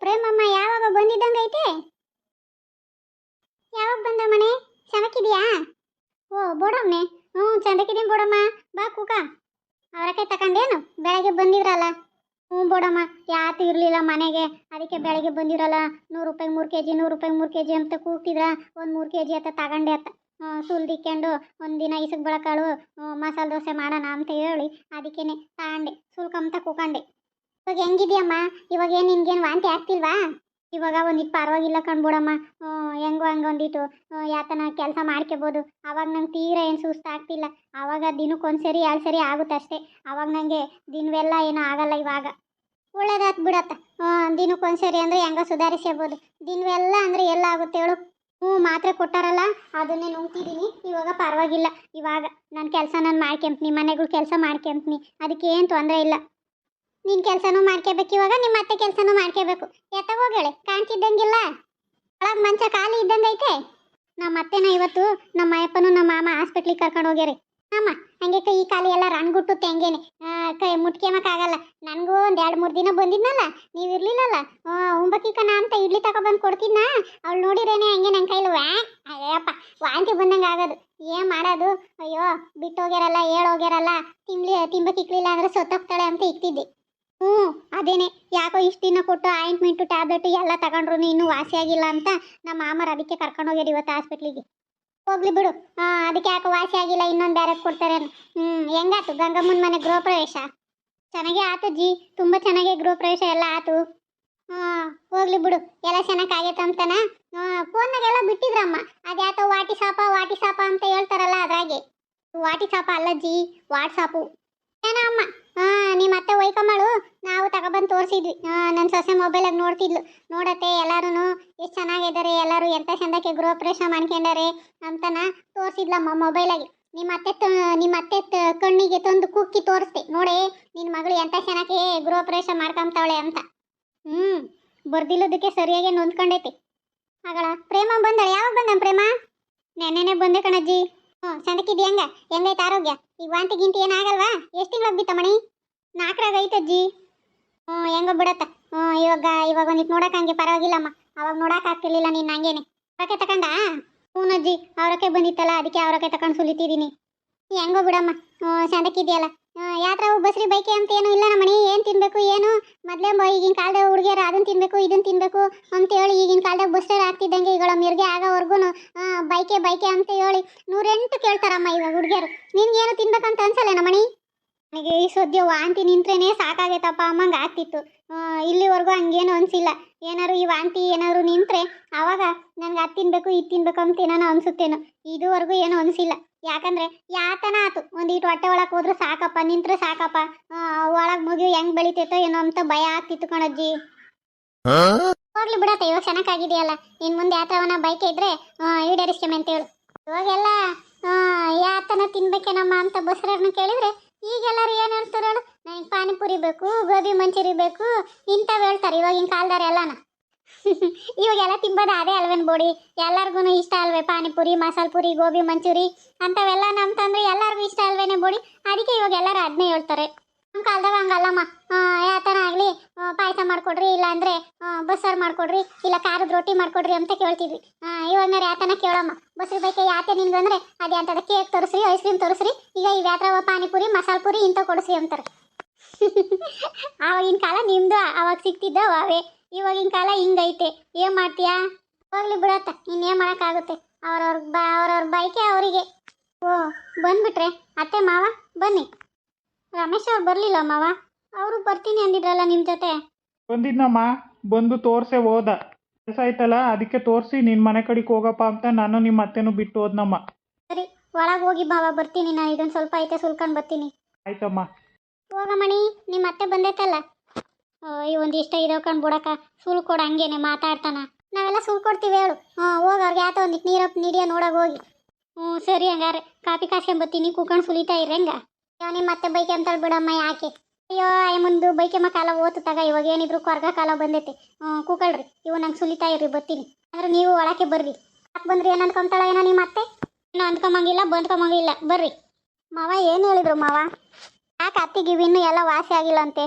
ಪ್ರೇಮಮ್ಮ ಯಾವಾಗ ಬಂದಿದ್ದಂಗೈತೆ ಯಾವಾಗ ಬಂದ ಮನೆ? ಚೆನ್ನಾಗಿದ್ಯಾ ಓ, ಬೋಡಮ್ಮೆ. ಹ್ಞೂ ಚಂದಕ್ಕಿದ್ದೀನಿ ಬೋಡಮ್ಮ. ಬಾ ಕೂಕ. ಅವರಕಾಯಿ ತಗೊಂಡೇನು ಬೆಳಗ್ಗೆ ಬಂದಿದ್ರಲ್ಲ. ಹ್ಞೂ ಬೋಡಮ್ಮ ಯಾತು ಇರಲಿಲ್ಲ ಮನೆಗೆ. ಅದಕ್ಕೆ ಬೆಳಗ್ಗೆ ಬಂದಿರಲ್ಲ. ನೂರು ರೂಪಾಯಿ ಮೂರು ಕೆ ಜಿ ನೂರು ರೂಪಾಯಿ ಮೂರು ಕೆ ಜಿ ಅಂತ ಕೂಗ್ತಿದ್ರ. ಒಂದು ಮೂರು ಕೆ ಜಿ ಅಂತ ತಗೊಂಡೆ ಅತ್ತ. ಸುಲ್ದಿಕ್ಕೊಂಡು ಒಂದಿನ ಇಸಗ್ ಬಳಕಾಳು. ಮಸಾಲೆ ದೋಸೆ ಮಾಡೋಣ ಅಂತ ಹೇಳಿ ಅದಕ್ಕೇನೆ ತಗೊಂಡೆ. ಸುಲ್ಕಂತ ಕೂಕಂಡೆ. ಇವಾಗ ಹೆಂಗಿದ್ಯಮ್ಮ? ಇವಾಗ ಏನು ನಿನ್ಗೇನು ವಾಂತಿ ಆಗ್ತಿಲ್ವಾ? ಇವಾಗ ಒಂದಿಟ್ಟು ಪರವಾಗಿಲ್ಲ ಕಣ್ಬಿಡಮ್ಮ. ಹೆಂಗೋ ಹಂಗೆ ಒಂದಿಟ್ಟು ಯಾತನ ಕೆಲಸ ಮಾಡ್ಕೋಬೋದು. ಅವಾಗ ನಂಗೆ ತೀರ ಏನು ಸುಸ್ತು ಆಗ್ತಿಲ್ಲ. ಆವಾಗ ದಿನಕ್ಕೆ ಒಂದು ಸರಿ ಎರಡು ಸರಿ ಆಗುತ್ತೆ ಅಷ್ಟೇ ಅವಾಗ ನನಗೆ ದಿನವೆಲ್ಲ ಏನೂ ಆಗಲ್ಲ ಇವಾಗ. ಒಳ್ಳೇದಾತ್ ಬಿಡತ್ತ ದಿನಕ್ಕೆ ಒಂದು ಸರಿ ಅಂದರೆ ಹೆಂಗೋ ಸುಧಾರಿಸ್ಬೋದು ದಿನವೆಲ್ಲ ಅಂದರೆ ಎಲ್ಲ ಆಗುತ್ತೆ ಹೇಳು. ಹ್ಞೂ ಮಾತ್ರೆ ಕೊಟ್ಟಾರಲ್ಲ, ಅದನ್ನೇ ನುಂಗ್ತಿದ್ದೀನಿ ಇವಾಗ ಪರವಾಗಿಲ್ಲ. ಇವಾಗ ನನ್ನ ಕೆಲಸ ನಾನು ಮಾಡ್ಕೊಂತೀನಿ ಮನೆಗಳು ಕೆಲಸ ಮಾಡ್ಕೊಂತೀನಿ ಏನು ತೊಂದರೆ ಇಲ್ಲ. ನಿನ್ನ ಕೆಲಸನೂ ಮಾಡ್ಕೋಬೇಕು ಇವಾಗ ನಿಮ್ಮ ಅತ್ತೆ ಕೆಲಸನೂ ಮಾಡ್ಕೋಬೇಕು. ಎತ್ತ ಹೋಗಳೆ ಕಾಣ್ತಿದ್ದಂಗಿಲ್ಲ? ಒಳಗ್ ಮಂಚ ಖಾಲಿ ಇದ್ದಂಗೈತೆ ನಮ್ಮ ಅತ್ತೆನ ಇವತ್ತು ನಮ್ಮ ಅಯ್ಯಪ್ಪನು ನಮ್ಮ ಮಾಮ ಹಾಸ್ಪಿಟ್ಲಿಗೆ ಕರ್ಕೊಂಡು ಹೋಗ್ಯಾರಿ. ಅಮ್ಮ ಹಂಗೆ ಕೈ ಕಾಲು ಎಲ್ಲ ರಣ್ಗುಟ್ಟು ಹಂಗೇನೆ ಆ, ಕೈ ಮುಟ್ಕೆಮಕ್ಕಾಗಲ್ಲ ನನಗೂ ಒಂದು ಎರಡು ಮೂರು ದಿನ ಬಂದಿದ್ನಲ್ಲ? ನೀವು ಇರಲಿಲ್ಲಲ್ಲ? ಉಂಬಕ್ಕಿ ಕಣ ಅಂತ ಇಡ್ಲಿ ತಗೊಬಂದು ಕೊಡ್ತಿದ್ನ? ಅವ್ಳು ನೋಡಿರೇನೆ ಹಂಗೆ ನನ್ನ ಕೈಲಿ ವ್ಯಾ ಅಯ್ಯಪ್ಪ ವಾಂತಿ ಬಂದಂಗೆ ಆಗೋದು. ಏನು ಮಾಡೋದು? ಅಯ್ಯೋ ಬಿಟ್ಟೋಗ್ಯಾರಲ್ಲ ಹೇಳೋಗ್ಯಾರಲ್ಲ ತಿನ್ಲಿ ತಿಂಬಕ್ಕಿಕ್ಲಿಲ್ಲ ಅಂದ್ರೆ ಸೊತ್ತೋಗ್ತಾಳೆ ಅಂತ ಇಕ್ತಿದ್ದೆ. ಹ್ಞೂ ಅದೇನೆ. ಯಾಕೋ ಇಷ್ಟು ದಿನ ಕೊಟ್ಟು ಆಯಿಂಟ್ಮೆಂಟು ಟ್ಯಾಬ್ಲೆಟ್ ಎಲ್ಲ ತಗೊಂಡ್ರು ಇನ್ನೂ ವಾಸಿ ಆಗಿಲ್ಲ ಅಂತ ನಮ್ಮ ಮಾಮರು ಅದಕ್ಕೆ ಕರ್ಕೊಂಡು ಹೋಗ್ಯಾರ ಇವತ್ತು ಹಾಸ್ಪಿಟ್ಲಿಗೆ ಹೋಗ್ಲಿ ಬಿಡು. ಅದಕ್ಕೆ ಯಾಕೆ ವಾಸಿ ಆಗಿಲ್ಲ ಇನ್ನೊಂದು ಬೇರೆ ಕೊಡ್ತಾರೆ ಹ್ಞೂ ಹೆಂಗಾತು? ಗಂಗಮ್ಮನ ಮನೆ ಗೃಹ ಪ್ರವೇಶ ಚೆನ್ನಾಗೇ ಆತು ಜಿ. ತುಂಬ ಚೆನ್ನಾಗಿ ಗೃಹ ಪ್ರವೇಶ ಎಲ್ಲ ಆತು. ಹಾಂ, ಹೋಗ್ಲಿ ಬಿಡು. ಎಲ್ಲ ಚೆನ್ನಾಗಿ ಆಗೈತೆ ಅಂತನ? ಫೋನ್ನಾಗೆಲ್ಲ ಬಿಟ್ಟಿದ್ರಮ್ಮ. ಅದ್ಯಾತೋ ವಾಟಿ ಸಾಪ ವಾಟಿ ಸಾಪ ಅಂತ ಹೇಳ್ತಾರಲ್ಲ ಅದ್ರಾಗೆ. ವಾಟಿ ಸಾಪ ಅಲ್ಲ ಜಿ. ವಾಟ್ಸಾಪು. ಏನೋ ಅಮ್ಮ? ಹಾಂ ನಿಮ್ಮ ಅತ್ತೆ ಒಯ್ಕೊಂಬಳು. ನಾವು ತಗೊಬಂದು ತೋರಿಸಿದ್ವಿ. ನನ್ನ ಸೊಸೆ ಮೊಬೈಲಾಗಿ ನೋಡ್ತಿದ್ಲು. ನೋಡತ್ತೆ ಎಲ್ಲರೂ ಎಷ್ಟು ಚೆನ್ನಾಗಿದ್ದಾರೆ, ಎಲ್ಲರೂ ಎಂಥ ಚಂದಕ್ಕೆ ಆಪರೇಷನ್ ಮಾಡ್ಕೊಂಡಾರೆ ಅಂತನ ತೋರಿಸಿದ್ಲಮ್ಮ ಮೊಬೈಲಾಗಿ ನಿಮ್ಮ ಅತ್ತೆ ನಿಮ್ಮ ಅತ್ತೆ ಕಣ್ಣಿಗೆ ತಂದು ಕುಕ್ಕಿ ತೋರಿಸ್ತೆ ನೋಡಿ ನಿನ್ನ ಮಗಳು ಎಂಥ ಚೆನ್ನಾಗಿ ಪ್ರೇಷ ಮಾಡ್ಕೊಂತಾವಳೆ ಅಂತ. ಹ್ಞೂ ಬರ್ದಿಲ್ಲದಕ್ಕೆ ಸರಿಯಾಗಿ ನೊಂದ್ಕೊಂಡೈತಿ. ಆಗಳ ಪ್ರೇಮ ಬಂದಳ. ಯಾವಾಗ ಬಂದ ಪ್ರೇಮ? ನೆನ್ನೆನೆ ಬಂದೆ ಕಣಜ್ಜಿ. ಹ್ಞೂ ಚಂದಕ್ಕಿದ್ದಿ ಹೆಂಗ? ಹೆಂಗೈತೆ ಆರೋಗ್ಯ? ಈಗ ವಾಂತಿ ಗಿಂತಿ ಏನಾಗಲ್ವಾ? ಎಷ್ಟು ತಿಂಗಳು ಬಿತ್ತ ಮಣಿ? ನಾಲ್ಕರಾಗ ಐತಜ್ಜಿ ಹ್ಞೂ, ಹೆಂಗೋ ಬಿಡತ್ತ. ಹ್ಞೂ, ಇವಾಗ ಇವಾಗ ಒಂದಿಟ್ಟು ನೋಡಕ್ಕೆ ಹಂಗೆ ಪರವಾಗಿಲ್ಲಮ್ಮ. ಅವಾಗ ನೋಡಕ್ಕೆ ಆಗ್ತಿರ್ಲಿಲ್ಲ ನೀನು ಹಂಗೇನೆ. ಅವರಕ್ಕೆ ತಕೊಂಡ? ಹ್ಞೂನಜ್ಜಿ ಅವರಕ್ಕೆ ಬಂದಿತ್ತಲ್ಲ, ಅದಕ್ಕೆ ಅವರಕ್ಕೆ ತಕೊಂಡು ಸುಲಿತಿದ್ದೀನಿ. ಹೆಂಗೋ ಬಿಡಮ್ಮ. ಹ್ಞೂ ಚಂದಕ್ಕಿದೆಯಲ್ಲ ಯಾತ್ರ ಬಸ್ರಿ ಬೈಕೆ ಅಂತ ಏನೂ ಇಲ್ಲ ಮಣಿ? ಏನು ತಿನ್ಬೇಕು, ಏನು? ಮೊದಲೇ ಈಗಿನ ಕಾಲದಾಗ ಹುಡುಗಿಯರು ಅದನ್ನು ತಿನ್ಬೇಕು ಇದನ್ನು ತಿನ್ಬೇಕು ಅಂತ ಹೇಳಿ ಈಗಿನ ಕಾಲದಾಗ ಬಸ್ರಲ್ಲಿ ಆಗ್ತಿದ್ದಂಗೆ ಈಗಳ ಮಿರ್ಗೆ ಆಗೋವರೆಗೂ ಬೈಕೆ ಬೈಕೆ ಅಂತ ಹೇಳಿ ನೂರೆಂಟು ಕೇಳ್ತಾರಮ್ಮ ಇವಾಗ ಹುಡುಗಿಯರು. ನಿನ್ಗೇನು ತಿನ್ಬೇಕಂತ ಅನ್ಸಲ್ಲೇನ ಮಣಿ? ನನಗೆ ಈ ಸದ್ಯ ವಾಂತಿ ನಿಂತ್ರೇನೆ ಸಾಕಾಗೈತಪ್ಪ, ಅಮ್ಮಂಗೆ ಆಗ್ತಿತ್ತು. ಇಲ್ಲಿವರೆಗೂ ಹಂಗೇನು ಅನಿಸಿಲ್ಲ. ಏನಾರು ಈ ವಾಂತಿ ಏನಾದ್ರು ನಿಂತ್ರೆ ಆವಾಗ ನನಗೆ ಅದು ತಿನ್ಬೇಕು, ಇದು ತಿನ್ಬೇಕು ಅಂತ ಏನೋ ಅನ್ಸುತ್ತೇನೋ. ಇದುವರೆಗೂ ಏನೂ ಅನಿಸಿಲ್ಲ. ಯಾಕಂದ್ರೆ ಯಾತನ ಆತು. ಇಟ್ಟು ಹೊಟ್ಟೆ ಒಳಗೆ ಹೋದ್ರೆ ಸಾಕಪ್ಪ, ನಿಂತ್ರೆ ಸಾಕಪ್ಪ. ಒಳಗೆ ಮುಗಿ ಹೆಂಗ್ ಬೆಳಿತೈತೋ ಏನೋ ಅಂತ ಭಯ ಆಗ್ತಿತ್ತು ಕಣಜ್ಜಿ. ಹೋಗ್ಲಿ ಬಿಡತ್ತೆ, ಇವಾಗ ಚೆನ್ನಾಗಿದೆಯಲ್ಲ ಇನ್ ಮುಂದೆ ಯಾತವನ ಬೈಕ್ ಇದ್ರೆ ಈಡೇರಿಸ್ಕೊಂಬ ಅಂತ ಹೇಳು. ಇವಾಗೆಲ್ಲ ಯಾತನ ತಿನ್ಬೇಕೇನಮ್ಮ ಅಂತ ಬಸ್ರನ್ನ ಕೇಳಿದ್ರೆ, ಈಗೆಲ್ಲರೂ ಏನು ಹೇಳ್ತಾರೆ ಹೇಳು? ನನಗೆ ಪಾನಿಪುರಿ ಬೇಕು, ಗೋಬಿ ಮಂಚೂರಿ ಬೇಕು, ಇಂಥವು ಹೇಳ್ತಾರೆ ಇವಾಗಿನ ಕಾಲದಾರ ಎಲ್ಲನ. ಇವಾಗೆಲ್ಲ ತಿಂಬೋದು ಅದೇ ಅಲ್ವೇನು ಬೋಡಿ? ಎಲ್ಲರಿಗೂ ಇಷ್ಟ ಅಲ್ವೇ ಪಾನಿಪುರಿ, ಮಸಾಲೆ ಪುರಿ, ಗೋಬಿ ಮಂಚೂರಿ ಅಂಥವೆಲ್ಲ ನಮ್ಮ ತಂದ್ರೆ ಎಲ್ಲರಿಗೂ ಇಷ್ಟ ಅಲ್ವೇನೆ ಬೋಡಿ? ಅದಕ್ಕೆ ಇವಾಗ ಎಲ್ಲರೂ ಅದನ್ನೇ ಹೇಳ್ತಾರೆ. ನಮ್ಮ ಕಾಲದಾಗ ಹಂಗಲ್ಲಮ್ಮ. ಯಾತನ ಆಗಲಿ ಪಾಯಸ ಮಾಡಿಕೊಡ್ರಿ, ಇಲ್ಲಾಂದರೆ ಬಸ್ಸಾರು ಮಾಡಿಕೊಡ್ರಿ, ಇಲ್ಲ ಖಾರದ ರೊಟ್ಟಿ ಮಾಡಿಕೊಡ್ರಿ ಅಂತ ಕೇಳ್ತಿದ್ವಿ. ಇವಾಗ ನಾವು ಯಾತನ ಕೇಳಮ್ಮ. ಬಸ್ರು ಬೈಕೆ ಯಾತೆ ನಿನ್ಗಂದ್ರೆ ಅದೇ ಅಂತದ ಕೇಕ್ ತೋರಿಸ್ರಿ ಐಸ್ ಕ್ರೀಮ್ ತೋರಿಸ್ರಿ, ಈಗ ಈ ವ್ಯಾತ್ರ ಪಾನಿಪುರಿ, ಮಸಾಲೆ ಪುರಿ ಇಂಥ ಕೊಡಿಸ್ರಿ ಅಂತಾರೆ. ಆವಾಗಿನ ಕಾಲ ನಿಮ್ಮದು ಅವಾಗ ಸಿಗ್ತಿದ್ದವು ಅವೇ ಇವಾಗಿನ ಕಾಲ ಹಿಂಗೈತೆ. ಏನು ಮಾಡ್ತೀಯಾ? ಹೋಗ್ಲಿ ಬಿಡತ್ತ, ಇನ್ನೇನು ಮಾಡೋಕ್ಕಾಗುತ್ತೆ. ಅವ್ರವ್ರ ಬ, ಅವ್ರವ್ರ ಬೈಕೆ ಅವರಿಗೆ. ಓ, ಬಂದ್ಬಿಟ್ರೆ, ಅತ್ತೆ, ಮಾವ, ಬನ್ನಿ. ರಮೇಶ್ ಅವ್ರು ಬರಲಿಲ್ಲ ಮಾವ. ಅವರು ಬರ್ತೀನಿ ಅಂದಿದ್ರಲ್ಲ ನಿಮ್ಮ ಜೊತೆ? ಬಂದಿದ್ನಮ್ಮ. ಬಂದು ತೋರ್ಸೆ ಹೋದ. ಕೆಲಸ ಆಯ್ತಲ್ಲ ಅದಕ್ಕೆ ತೋರಿಸಿ ನಿನ್ನ ಮನೆ ಕಡೆಗೆ ಹೋಗಪ್ಪ ಅಂತ ನಾನು ನಿಮ್ಮ ಅತ್ತೆನೂ ಬಿಟ್ಟು ಹೋದ್ನಮ್ಮ. ಸರಿ ಒಳಗೆ ಹೋಗಿ ಮಾವ ಬರ್ತೀನಿ ನಾನು. ಇದೊಂದು ಸ್ವಲ್ಪ ಐತೆ ಸುಲ್ಕೊಂಡು ಬರ್ತೀನಿ. ಆಯ್ತಮ್ಮ. ಹೋಗಮ್ಮಣಿ ನಿಮ್ಮ ಅತ್ತೆ ಬಂದೈತಲ್ಲ? ಈ ಒಂದಿಷ್ಟ ಇರೋಕಂಡು ಬಿಡಕ್ಕ ಸುಲ್ ಕೊಡು ಹಂಗೇನೆ ಮಾತಾಡ್ತಾನ. ನಾವೆಲ್ಲ ಸುಲ್ ಕೊಡ್ತೀವಿ ಹೇಳು. ಹಾಂ ಹೋಗಿ ಅವ್ರಿಗೆ ಯಾತ ಒಂದಿಟ್ಟು ನೀರಪ್ಪ ನೀಡಿಯ ನೋಡೋಕೆ ಹೋಗಿ. ಹ್ಞೂ ಸರಿ ಹಂಗಾರೆ. ಕಾಪಿ ಕಾಸ್ಕೊಂಬತ್ತೀನಿ ಕೂಕೊಂಡು ಸುಲಿತಾ ಇರ್ರಿ ಹಂಗ ಮತ್ತೆ ಬೈಕೆ ಅಂತ ಬಿಡಮ್ಮ ಯಾಕೆ? ಅಯ್ಯೋ ಅಯ್ಯ ಮುಂದೆ ಬೈಕೆಮ್ಮ ಕಾಲ ಓತು ತಗ, ಇವಾಗ ಏನಿದ್ರು ಕೊರ್ಗ ಕಾಲ ಬಂದೈತೆ. ಕೂಕಳ್ರಿ, ಇವು ನಂಗೆ ಸುಲಿತಾ ಇರ್ರಿ, ಬರ್ತೀನಿ. ಅಂದ್ರೆ ನೀವು ಒಳಕ್ಕೆ ಬರ್ರಿ. ಯಾಕೆ ಬಂದ್ರಿ, ಏನು ಅನ್ಕೊಂತಾಳ ಏನೋ ನಿಮ್ಮ ಅತ್ತೆ ಏನೋ ಅಂದ್ಕೊಂಬಂಗಿಲ್ಲ ಬಂದ್ಕೊಂಬಂಗಿಲ್ಲ, ಬರ್ರಿ. ಮಾವ, ಏನು ಹೇಳಿದ್ರು ಮಾವ? ಯಾಕೆ ಅತ್ತಿಗೆ ಇನ್ನು ಎಲ್ಲ ವಾಸಿ ಆಗಿಲ್ಲ ಅಂತೆ?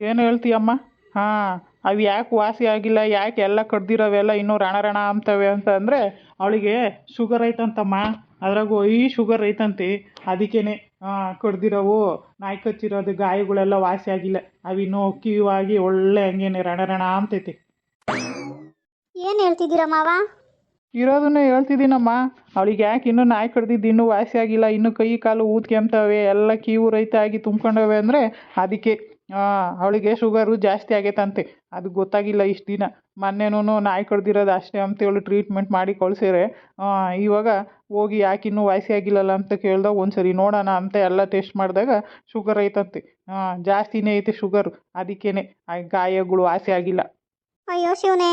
ಏನು ಹೇಳ್ತೀಯಮ್ಮ ಹಾಂ, ಅವು ಯಾಕೆ ವಾಸಿ ಆಗಿಲ್ಲ, ಯಾಕೆ ಎಲ್ಲ ಕಡ್ದಿರೋವೆಲ್ಲ ಇನ್ನೂ ರಣ ರಣ ಅಂತವೆ ಅಂತ ಅಂದರೆ, ಅವಳಿಗೆ ಶುಗರ್ ಐತಂತಮ್ಮ. ಅದ್ರಾಗ, ಈ ಶುಗರ್ ಐತಂತೆ, ಅದಕ್ಕೇನೆ. ಕಡ್ದಿರೋವು ನಾಯಿ ಕಚ್ಚಿರೋದು ಗಾಯಗಳೆಲ್ಲ ವಾಸಿ ಆಗಿಲ್ಲ. ಅವಿನ್ನೂ ಕೀವಾಗಿ ಒಳ್ಳೆ ಹಂಗೇನೆ ರಣ ರಣ ಅಂತೈತಿ. ಏನು ಹೇಳ್ತಿದ್ದೀರಾ ಮಾವ? ಇರೋದನ್ನೇ ಹೇಳ್ತಿದ್ದೀನಮ್ಮ. ಅವಳಿಗೆ ಯಾಕೆ ಇನ್ನೂ ನಾಯಿ ಕಡ್ದಿದ್ದು ಇನ್ನೂ ವಾಸಿ ಆಗಿಲ್ಲ ಇನ್ನೂ ಕೈ ಕಾಲು ಊದ್ಕೆಂತವೆ ಎಲ್ಲ ಕೀವು ರೈತ ಆಗಿ ತುಂಬ್ಕೊಂಡವೆ ಅಂದರೆ ಅದಕ್ಕೆ. ಅವಳಿಗೆ ಶುಗರು ಜಾಸ್ತಿ ಆಗೈತಂತೆ. ಅದು ಗೊತ್ತಾಗಿಲ್ಲ ಇಷ್ಟು ದಿನ. ಮೊನ್ನೆನೂ ನಾಯಿ ಕಡ್ದಿರೋದು ಅಷ್ಟೇ ಅಂತೇಳಿ ಟ್ರೀಟ್ಮೆಂಟ್ ಮಾಡಿ ಕಳ್ಸಿರೆ ಇವಾಗ ಹೋಗಿ ಯಾಕೆ ಇನ್ನೂ ವಾಸಿ ಆಗಿಲ್ಲಲ್ಲ ಅಂತ ಕೇಳ್ದಾಗ ಒಂದು ಸರಿ ನೋಡೋಣ ಅಂತ ಎಲ್ಲ ಟೆಸ್ಟ್ ಮಾಡಿದಾಗ ಶುಗರ್ ಐತಂತೆ. ಜಾಸ್ತಿನೇ ಐತೆ ಶುಗರು ಅದಕ್ಕೇನೆ ಆ ಗಾಯಗಳು ವಾಸಿ ಆಗಿಲ್ಲ. ಅಯ್ಯೋ ಶಿವನೇ.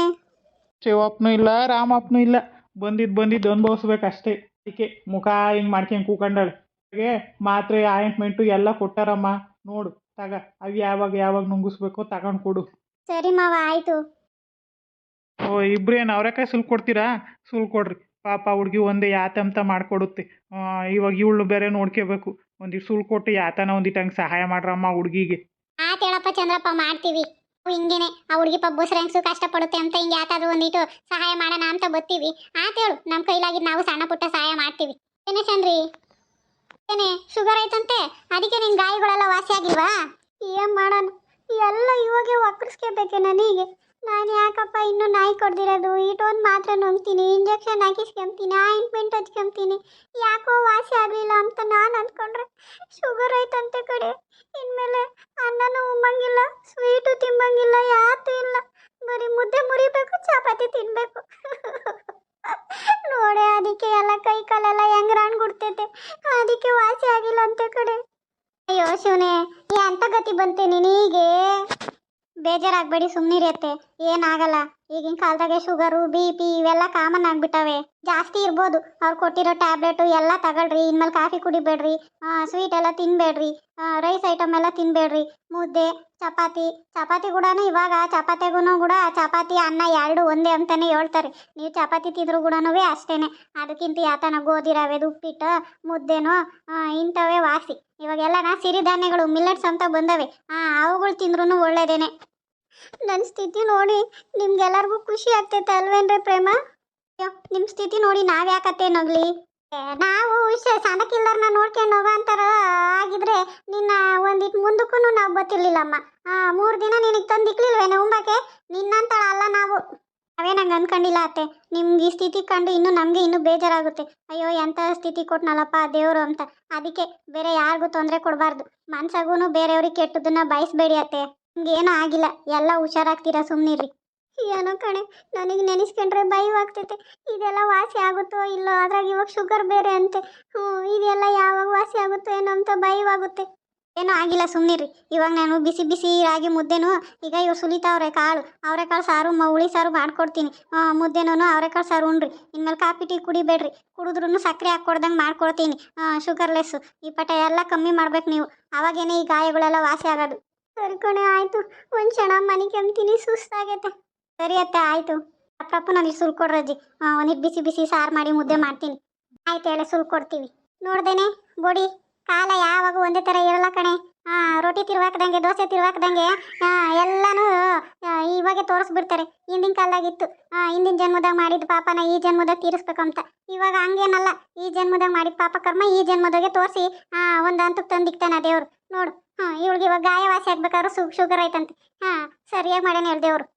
ಶಿವಪ್ಪನೂ ಇಲ್ಲ ರಾಮಪ್ಪನೂ ಇಲ್ಲ. ಬಂದಿದ್ದು ಬಂದಿದ್ದು ಅನುಭವಿಸ್ಬೇಕಷ್ಟೇ. ಅದಕ್ಕೆ ಮುಖ ಹಿಂಗೆ ಮಾಡ್ಕೊಂಡು ಕೂಕೊಂಡಾಳೆ. ಮಾತ್ರೆ ಆಯಿಂಟ್ಮೆಂಟು ಎಲ್ಲ ಕೊಟ್ಟಾರಮ್ಮ. ನೋಡು ತಗ. ಅವು ಯಾವಾಗ ಯಾವಾಗ ನುಂಗಿಸ್ಬೇಕೋ ತಗೊಂಡು ಕೊಡು. ಸರಿ ಮಾವ ಆಯಿತು. ಓ ಇಬ್ರೇನು ಅವರೆಕಾಯಿ ಸುಲ್ ಕೊಡ್ತೀರಾ? ಸುಲ್ ಕೊಡ್ರಿ. ಪಾಪ ಹುಡುಗಿ ಒಂದೇ ಯಾತಂತ ಮಾಡಿಕೊಡುತ್ತೆ. ಇವಾಗ ಇವಳು ಬೇರೆ ನೋಡ್ಕೋಬೇಕು. ಒಂದಿಟ್ಟು ಸುಳ್ ಕೊಟ್ಟು ಯಾತನ ಒಂದಿಟ್ಟು ಹಂಗೆ ಸಹಾಯ ಮಾಡ್ರಮ್ಮ ಹುಡುಗಿಗೆ. ಆತ ಹೇಳಪ್ಪ ಚಂದ್ರಪ್ಪ ಮಾಡ್ತೀವಿ. ಹಿಂಗೇನೆ. ಆ ಹುಡುಗಿ ಹೆಂಗ್ಸು ಕಷ್ಟಪಡುತ್ತೆ ಅಂತ ಹಿಂಗೆ ಯಾತಾದ್ರೂ ಒಂದಿಟ್ಟು ಸಹಾಯ ಮಾಡೋಣ ಅಂತ ಬತ್ತೀವಿ. ಆತ ಹೇಳು ನಮ್ಮ ಕೈಲಾಗಿ ನಾವು ಸಣ್ಣ ಪುಟ್ಟ ಸಹಾಯ ಮಾಡ್ತೀವಿ. ಏನೇ ಚಂದ್ರಿ? ಏನೇ ಶುಗರ್ ಐತಂತೆ? ಅದಕ್ಕೆ ನಿನ್ನ ಗಾಯಗಳೆಲ್ಲ ವಾಸಿ ಆಗಿಲ್ವಾ ಏನ್ ಮಾಡೋಣ ಎಲ್ಲ ಇವಾಗೆ ಒಕ್ಕರ್ಸ್ಕೋಬೇಕೆ ನನಗೆ. ನಾನು ಯಾಕಪ್ಪ ಇನ್ನೂ ನಾಯಿ ಕೊಡ್ದಿರೋದು? ಇಟೊಂದು ಮಾತ್ರ ನುಂಗ್ತೀನಿ. Injection ಹಾಕಿಸ್ಕೊಂತೀನಿ, ointment ಹಚ್ಕೊಂತೀನಿ. ಯಾಕೋ ವಾಸಿ ಆಗಲಿಲ್ಲ ಅಂತ ನಾನು ಅಂದ್ಕೊಂಡ್ರೆ ಶುಗರ್ ಐತಂತೆ ಕಡೆ. ಇನ್ಮೇಲೆ ಅನ್ನನೂ ಉಮ್ಮಂಗಿಲ್ಲ ಸ್ವೀಟು ತಿಂಬಂಗಿಲ್ಲ ಯಾತು ಇಲ್ಲ. ಬರೀ ಮುದ್ದೆ ಮುರಿಬೇಕು, ಚಪಾತಿ ತಿನ್ಬೇಕು. ನೋಡೆ, ಅದಕ್ಕೆ ಎಲ್ಲ ಕೈ ಕಾಲೆಲ್ಲ ಹೆಂಗ್ ಗುಡ್ತೈತೆ ಅದಕ್ಕೆ ವಾಸಿ ಆಗಿಲ್ಲ ಅಂತ ಕಡೆ. ಅಯ್ಯೋ ಶಿವನೇ ಎಂತ ಗತಿ ಬಂತೆ ನಿನಗೆ? ಬೇಜಾರಾಗಬೇಡಿ ಸುಮ್ಮನಿರತ್ತೆ ಏನಾಗಲ್ಲ. ಈಗಿನ ಕಾಲದಾಗೆ ಶುಗರು ಬಿ ಪಿ ಇವೆಲ್ಲ ಕಾಮನ್ ಆಗಿಬಿಟ್ಟವೆ. ಜಾಸ್ತಿ ಇರ್ಬೋದು. ಅವ್ರು ಕೊಟ್ಟಿರೋ ಟ್ಯಾಬ್ಲೆಟು ಎಲ್ಲ ತಗೊಳ್ರಿ ಇನ್ಮೇಲೆ ಕಾಫಿ ಕುಡಿಬೇಡ್ರಿ ಸ್ವೀಟ್ ಎಲ್ಲ ತಿನ್ಬೇಡ್ರಿ ರೈಸ್ ಐಟಮ್ ಎಲ್ಲ ತಿನ್ಬೇಡ್ರಿ. ಮುದ್ದೆ ಚಪಾತಿ ಚಪಾತಿ ಕೂಡ ಇವಾಗ ಚಪಾತಿಗೂ ಕೂಡ ಚಪಾತಿ ಅನ್ನ ಎರಡು ಒಂದೇ ಅಂತಾನೆ ಹೇಳ್ತಾರೆ. ನೀವು ಚಪಾತಿ ತಿಂದರೂ ಕೂಡ ಅಷ್ಟೇನೆ. ಅದಕ್ಕಿಂತ ಯಾತನ ಗೋಧಿ ರವೆದು ಉಪ್ಪಿಟ್ಟು ಮುದ್ದೆನೋ ಇಂಥವೇ ವಾಸಿ. ಇವಾಗೆಲ್ಲ ಸಿರಿಧಾನ್ಯಗಳು ಮಿಲ್ಲೆಟ್ಸ್ ಅಂತ ಬಂದವೆ. ಆ, ಅವುಗಳು ತಿಂದ್ರೂ ಒಳ್ಳೇದೇನೆ. ನನ್ನ ಸ್ಥಿತಿ ನೋಡಿ ನಿಮ್ಗೆಲ್ಲರಿಗೂ ಖುಷಿ ಆಗ್ತೈತೆ ಅಲ್ವೇನ್ರಿ ಪ್ರೇಮ? ಅಯ್ಯೋ ನಿಮ್ಮ ಸ್ಥಿತಿ ನೋಡಿ ನಾವು ಯಾಕತ್ತೆ ನಗ್ಲಿ? ನಾವು ವಿಷಯ ಸಣ್ಣಕ್ಕಿಲ್ಲರ್ನ ನೋಡ್ಕೊಂಡು ಹೋಗೋ ಅಂತಾರ ಆಗಿದ್ರೆ ನಿನ್ನ ಒಂದಿಟ್ಟು ಮುಂದಕ್ಕೂ ನಾವು ಬತ್ತಿರ್ಲಿಲ್ಲಮ್ಮ ಆ, ಮೂರು ದಿನ ನಿನಗೆ ತಂದಿಕ್ಲಿಲ್ವೇನೆ ಉಂಬಕ್ಕೆ ನಿನ್ನಂತಳ ಅಲ್ಲ ನಾವು. ಅವೇ ನಂಗೆ ಅನ್ಕೊಂಡಿಲ್ಲ ಅತ್ತೆ. ನಿಮ್ಗೆ ಈ ಸ್ಥಿತಿ ಕಂಡು ಇನ್ನು ನಮಗೆ ಇನ್ನೂ ಬೇಜಾರಾಗುತ್ತೆ. ಅಯ್ಯೋ ಎಂಥ ಸ್ಥಿತಿ ಕೊಟ್ನಲ್ಲಪ್ಪ ದೇವರು ಅಂತ. ಅದಕ್ಕೆ ಬೇರೆ ಯಾರಿಗೂ ತೊಂದರೆ ಕೊಡಬಾರ್ದು. ಮನ್ಸಾಗೂ ಬೇರೆಯವ್ರಿಗೆ ಕೆಟ್ಟದನ್ನ ಬಯಸ್ಬೇಡಿ ಅತ್ತೆ. ಏನೂ ಆಗಿಲ್ಲ. ಎಲ್ಲ ಹುಷಾರಾಗ್ತೀರಾ ಸುಮ್ಮನಿರಿ ಏನೋ ಕಣೆ, ನನಗೆ ನೆನೆಸ್ಕೊಂಡ್ರೆ ಭಯವಾಗ್ತೈತೆ. ಇದೆಲ್ಲ ವಾಸಿ ಆಗುತ್ತೋ ಇಲ್ಲೋ? ಅದ್ರಾಗ ಇವಾಗ ಶುಗರ್ ಬೇರೆ ಅಂತೆ. ಹ್ಞೂ, ಇದೆಲ್ಲ ಯಾವಾಗ ವಾಸಿ ಆಗುತ್ತೋ ಏನೋ ಅಂತ ಭಯವಾಗುತ್ತೆ. ಏನೋ ಆಗಿಲ್ಲ ಸುಮ್ಮನಿರಿ ಇವಾಗ ನಾನು ಬಿಸಿ ಬಿಸಿ ರಾಗಿ ಮುದ್ದೆನೂ, ಈಗ ಇವ್ರು ಸುಲಿತಾವ್ರೆ ಕಾಳು. ಅವರೆಕಾಳು ಸಾರು, ಮ ಹುಳಿ ಸಾರು ಮಾಡ್ಕೊಡ್ತೀನಿ. ಮುದ್ದೆನೂ ಅವರೆಕಾಳು ಸಾರು ಉಣ್ರಿ. ಇನ್ಮೇಲೆ ಕಾಫಿ, ಟೀ ಕುಡಿಬೇಡ್ರಿ. ಕುಡಿದ್ರೂ ಸಕ್ಕರೆ ಹಾಕ್ಕೊಡ್ದಂಗೆ ಮಾಡ್ಕೊಡ್ತೀನಿ. ಶುಗರ್ಲೆಸ್ಸು ಈ ಪಟ ಎಲ್ಲ ಕಮ್ಮಿ ಮಾಡ್ಬೇಕು ನೀವು. ಅವಾಗೇನೆ ಈ ಗಾಯಗಳೆಲ್ಲ ವಾಸಿ ಆಗೋದು. ಸರಿ ಕಣೆ, ಆಯಿತು. ಒಂದು ಕ್ಷಣ ಮನೆ ಕೆಮ್ತೀನಿ, ಸುಸ್ತಾಗೈತೆ. ಸರಿ ಅತ್ತೆ, ಆಯಿತು. ಅಪ್ಪಪ್ಪ ನನಗೆ ಸುಲ್ ಕೊಡ್ರಜ್ಜಿ ಒಂದಿಟ್ಟು ಬಿಸಿ ಬಿಸಿ ಸಾರು ಮಾಡಿ ಮುದ್ದೆ ಮಾಡ್ತೀನಿ. ಆಯ್ತು ಹೇಳಿ, ಸುಲ್ ಕೊಡ್ತೀವಿ. ನೋಡ್ದೇನೆ, ಬೋಡಿ, ಕಾಲ ಯಾವಾಗ ಒಂದೇ ಥರ ಇರಲ್ಲ ಕಣೆ. ರೊಟ್ಟಿ ತಿರ್ವಾಕ್ದಂಗೆ, ದೋಸೆ ತಿರ್ವಾಕ್ದಂಗೆ ಎಲ್ಲನೂ ಎಲ್ಲಾನು ಇವಾಗೆ ತೋರಿಸ್ಬಿಡ್ತಾರೆ. ಹಿಂದಿನ ಕಾಲದಾಗಿತ್ತು. ಹಿಂದಿನ ಜನ್ಮದಾಗ ಮಾಡಿದ ಪಾಪನ ಈ ಜನ್ಮದಾಗ ತೀರಿಸ್ಬೇಕಂತ. ಇವಾಗ ಹಂಗೇನಲ್ಲ. ಈ ಜನ್ಮದಾಗ ಮಾಡಿದ ಪಾಪ ಕರ್ಮ ಈ ಜನ್ಮದಾಗೆ ತೋರಿಸಿ ಒಂದು ಹಂತಕ್ಕೆ ತಂದಿಕ್ತಾನ ದೇವ್ರು. ನೋಡು. ಹಾಂ, ಇವಳಿಗೆ ಇವಾಗ ಗಾಯವಾಸಿ ಆಗ್ಬೇಕಾದ್ರೂ ಶುಗರ್ ಐತಂತೆ. ಹಾಂ, ಸರಿಯಾಗಿ ಮಾಡ್ಯಾನ ಹೇಳಿ ದೇವ್ರು.